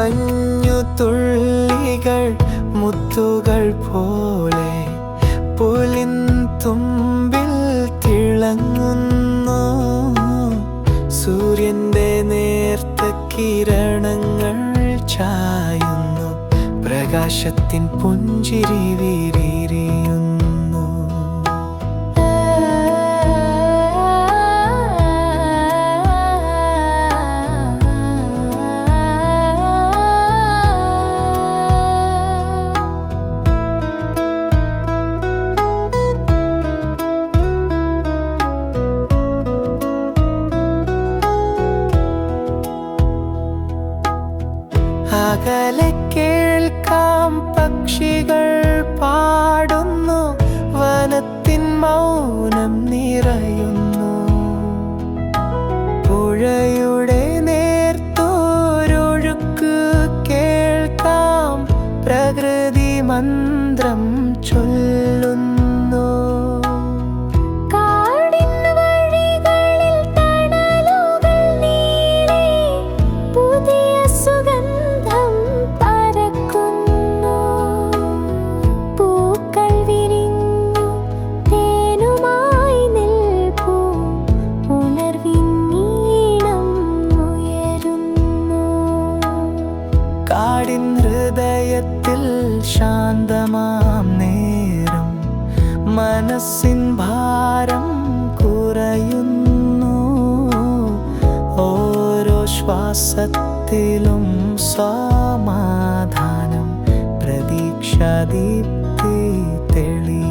മഞ്ഞു തുള്ളികൾ മുത്തുകൾ പോലെ പുലിൻ തുമ്പിൽ തിളങ്ങുന്നു. സൂര്യന്റെ നേർത്ത കിരണങ്ങൾ ചായുന്നു. പ്രകാശത്തിൻ പുഞ്ചിരി വിരിയുന്നു അകലെ കേൾക്കാം പക്ഷികൾ പാടുന്നു വനത്തിൻ മൗനം നിറയുന്നു. പുഴയുടെ നേർത്തോരൊഴുക്ക് കേൾക്കാം പ്രകൃതി മന്ത്രം കാടിൻ ഹൃദയത്തിൽ ശാന്തമാം നേരം. മനസ്സിൻ ഭാരം കുറയുന്നു. ഓരോ ശ്വാസത്തിലും സമാധാനം പ്രതീക്ഷ ദീപ്തി തെളി